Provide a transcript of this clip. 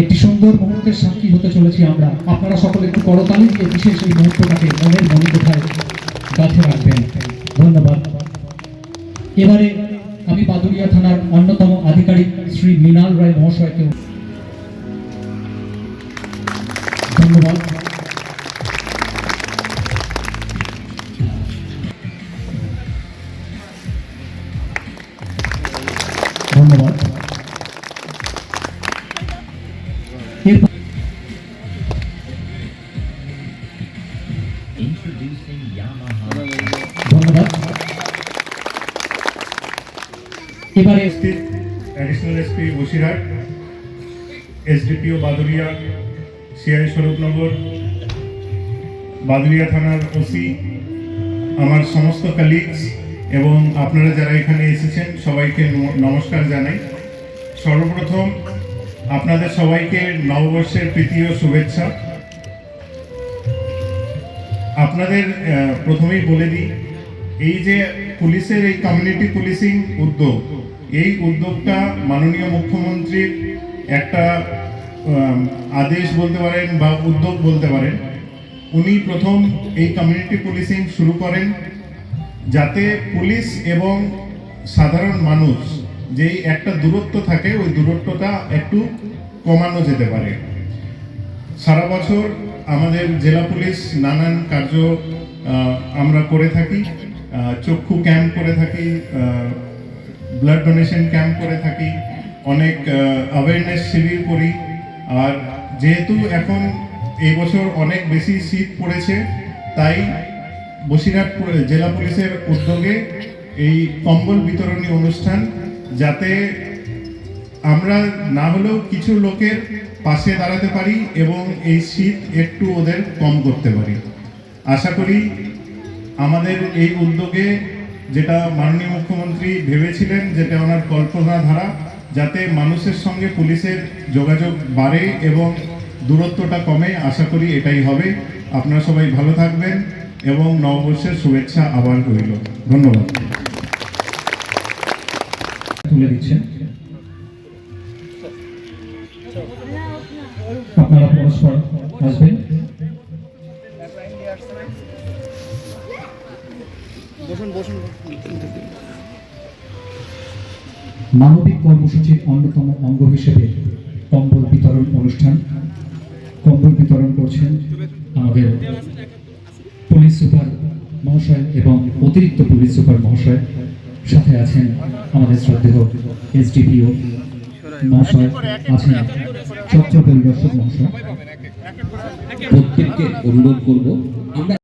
একটি সুন্দর মুহূর্তের সাক্ষী হতে চলেছি আমরা। আপনারা সকলে একটু করতালি দিয়ে বিশেষ এই মুহূর্তটাকে মনের মনে কোথায় গাঁথে রাখবেন? ধন্যবাদ। এবারে আমি বাদুরিয়া থানার অন্যতম আধিকারিক শ্রী মৃণাল রায় মহাশয়কে ধন্যবাদ। ধন্যবাদ। Introducing Yamaha. ধন্যবাদ এবারে উপস্থিত additional SP Basirhat SDPO Baduria CI Swarupnagar Baduria থানার ওসি আমার সমস্ত কালিগস এবং আপনারা যারা এখানে এসেছেন সবাইকে নমস্কার জানাই। সর্বপ্রথম আপনাদের সবাইকে নববর্ষের প্রীতি ও শুভেচ্ছা। আপনাদের প্রথমেই বলে দিই, এই যে পুলিশের, এই কমিউনিটি পুলিশিং উদ্যোগ, এই উদ্যোগটা মাননীয় মুখ্যমন্ত্রীর একটা আদেশ বলতে পারেন বা উদ্যোগ বলতে পারেন। উনি প্রথম এই কমিউনিটি পুলিশিং শুরু করেন যাতে পুলিশ এবং সাধারণ মানুষ যেই একটা দূরত্ব থাকে, ওই দূরত্বটা একটু কমানো যেতে পারে। সারা বছর আমাদের জেলা পুলিশ নানান কার্য আমরা করে থাকি। চক্ষু ক্যাম্প করে থাকি ব্লাড ডোনেশন ক্যাম্প করে থাকি। অনেক অ্যাওয়ারনেস শিবির করি। আর যেহেতু এখন এই বছর অনেক বেশি শীত পড়েছে, তাই বসিরহাট জেলা পুলিশের উদ্যোগে এই কম্বল বিতরণী অনুষ্ঠান যাতে আমরা না হলেও কিছু লোকের পাশে দাঁড়াতে পারি এবং এই শীত একটু ওদের কম করতে পারি। আশা করি আমাদের এই উদ্যোগে যেটা মাননীয় মুখ্যমন্ত্রী ভেবেছিলেন যেটা ওনার কল্পনা ধারা, যাতে মানুষের সঙ্গে পুলিশের যোগাযোগ বাড়ে এবং দূরত্বটা কমে, আশা করি এটাই হবে। আপনারা সবাই ভালো থাকবেন এবং নববর্ষের শুভেচ্ছা আবার রইল। ধন্যবাদ। তুলে দিচ্ছেন। আপনারা পরস্পর আসবেন। মানবিক কর্মসূচির অন্যতম অঙ্গ হিসেবে কম্বল বিতরণ অনুষ্ঠান। কম্বল বিতরণ করছেন আমাদের পুলিশ সুপার মহাশয় এবং অতিরিক্ত পুলিশ সুপার মহাশয়। সাথে আছেন আমাদের শ্রদ্ধেয় এসডিপিও মহাশয়। আছেন। চত্র পরিদর্শক মহাশয় প্রত্যেককে অনুরোধ করব আমরা